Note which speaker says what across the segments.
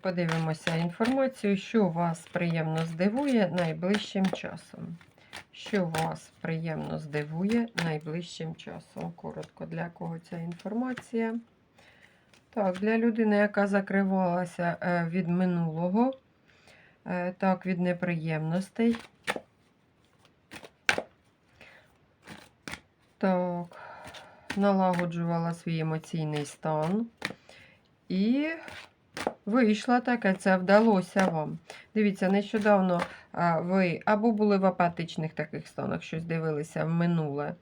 Speaker 1: Подивимося інформацію, що вас приємно здивує найближчим часом. Що вас приємно здивує найближчим часом. Коротко, для кого ця інформація. Так, для людини, яка закривалася е, від минулого, е, так, від неприємностей. Так, налагоджувала свій емоційний стан. І вийшла таке, це вдалося вам. Дивіться, нещодавно ви або були в апатичних таких станах, щось дивилися в минуле.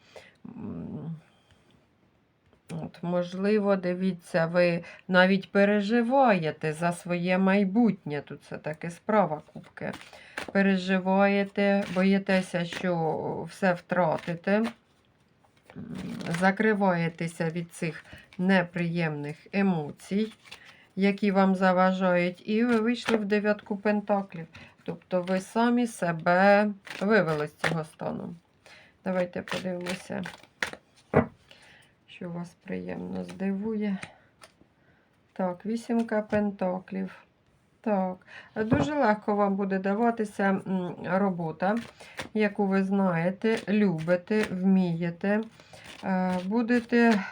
Speaker 1: От, можливо, дивіться, ви навіть переживаєте за своє майбутнє. Тут це таке справа кубки. Переживаєте, боїтеся, що все втратите. Закриваєтеся від цих неприємних емоцій, які вам заважають, і ви вийшли в дев'ятку пентаклів. Тобто ви самі себе вивели з цього стану. Давайте подивимося, що вас приємно здивує. Так, вісімка пентаклів. Так, дуже легко вам буде даватися робота, яку ви знаєте, любите, вмієте. Е, Будете,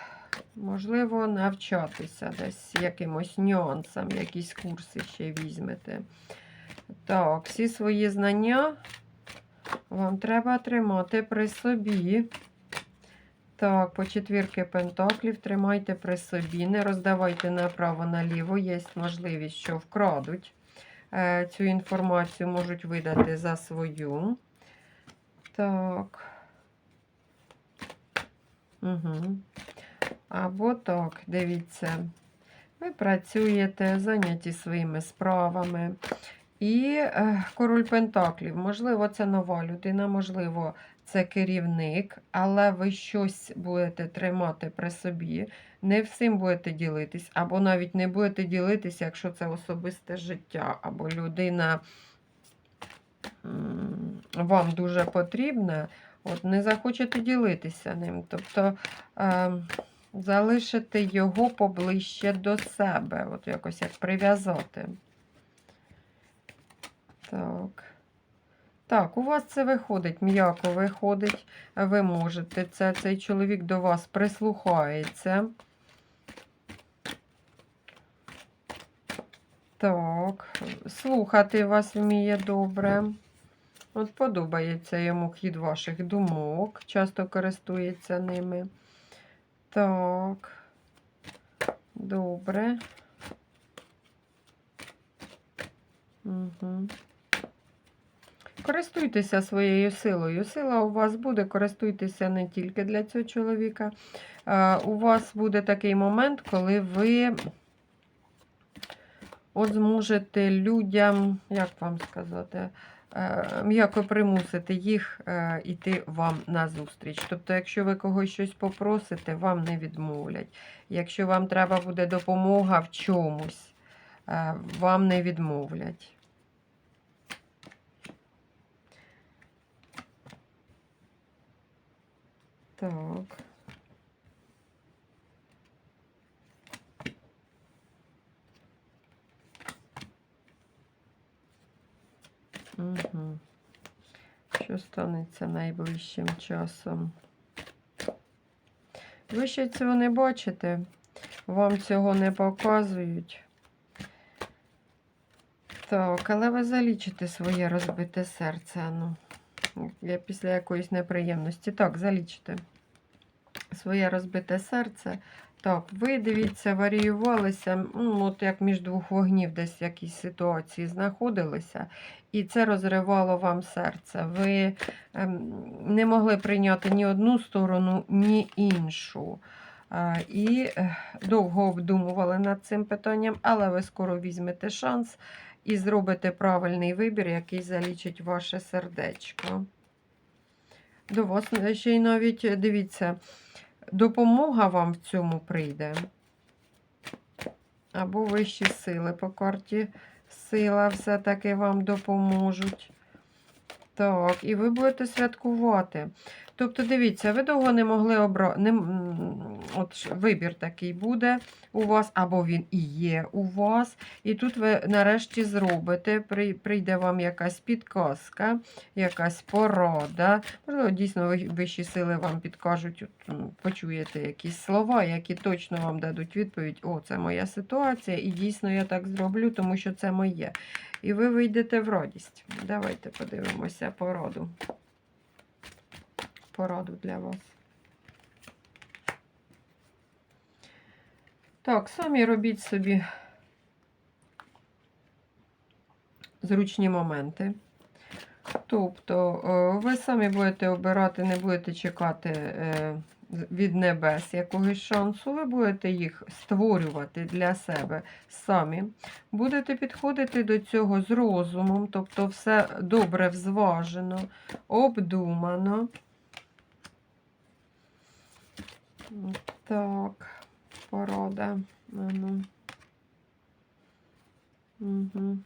Speaker 1: можливо, навчатися десь якимось нюансам, якісь курси ще візьмете. Так, всі свої знання вам треба тримати при собі. Так, по четвірки пентаклів тримайте при собі, не роздавайте направо-наліво, є можливість, що вкрадуть. Е, Цю інформацію можуть видати за свою. Так. Угу. Або так, дивіться, ви працюєте, зайняті своїми справами. І е, король Пентаклів, можливо, це нова людина, можливо, це керівник, але ви щось будете тримати при собі, не всім будете ділитись, або навіть не будете ділитися, якщо це особисте життя, або людина вам дуже потрібна, от не захочете ділитися ним. Тобто е, залишити його поближче до себе, от якось як прив'язати. Так. Так, у вас це виходить, м'яко виходить. Ви можете це. Цей чоловік до вас прислухається. Так, слухати вас вміє добре. От подобається йому хід ваших думок, часто користується ними. Так, добре. Угу. Користуйтеся своєю силою. Сила у вас буде, користуйтеся не тільки для цього чоловіка. У вас буде такий момент, коли ви от зможете людям, як вам сказати, м'яко примусити їх е, йти вам на зустріч. Тобто, якщо ви когось щось попросите, вам не відмовлять. Якщо вам треба буде допомога в чомусь, е, вам не відмовлять. Так. Угу. Що станеться найближчим часом? Ви ще цього не бачите, вам цього не показують. Так, але ви залічите своє розбите серце. Ну, я після якоїсь неприємності. Так, залічите своє розбите серце. Так, ви дивіться, варіювалися, ну, от як між двох вогнів десь в якійсь ситуації знаходилися, і це розривало вам серце. Ви ем, не могли прийняти ні одну сторону, ні іншу. І довго обдумували над цим питанням, але ви скоро візьмете шанс і зробите правильний вибір, який залічить ваше сердечко. До вас ще й навіть, дивіться, допомога вам в цьому прийде. Або вищі сили по карті сила все-таки вам допоможуть. Так, і ви будете святкувати. Тобто, дивіться, ви довго не могли обрати. Не... От вибір такий буде у вас, або він і є у вас. І тут ви нарешті зробите, при- прийде вам якась підказка, якась порада. Можливо, дійсно вищі сили вам підкажуть, почуєте якісь слова, які точно вам дадуть відповідь: о, це моя ситуація, і дійсно я так зроблю, тому що це моє. І ви вийдете в радість. Давайте подивимося пораду. Пораду для вас. Так, самі робіть собі зручні моменти. Тобто, е, ви самі будете обирати, не будете чекати е, від небес якогось шансу, ви будете їх створювати для себе самі. Будете підходити до цього з розумом, тобто все добре взважено, обдумано. Так, порода. Ну. Угу.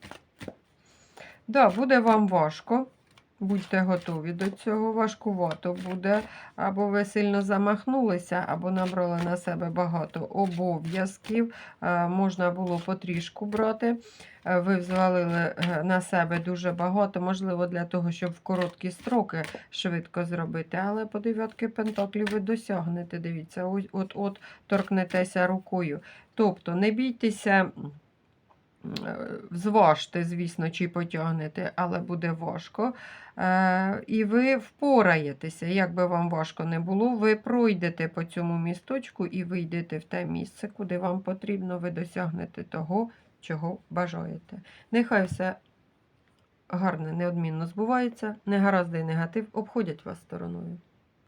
Speaker 1: Да, буде вам важко. Будьте готові до цього. Важкувато буде. Або ви сильно замахнулися, або набрали на себе багато обов'язків. Е, Можна було потрішку брати. Е, Ви взвалили е, на себе дуже багато, можливо, для того, щоб в короткі строки швидко зробити. Але по дев'ятки пентаклів ви досягнете. Дивіться, от-от торкнетеся рукою. Тобто не бійтеся. Е, Зважте, звісно, чи потягнете, але буде важко. Е, І ви впораєтеся, як би вам важко не було, ви пройдете по цьому місточку і вийдете в те місце, куди вам потрібно, ви досягнете того, чого бажаєте. Нехай все гарне, неодмінно збувається, негаразди і негатив обходять вас стороною.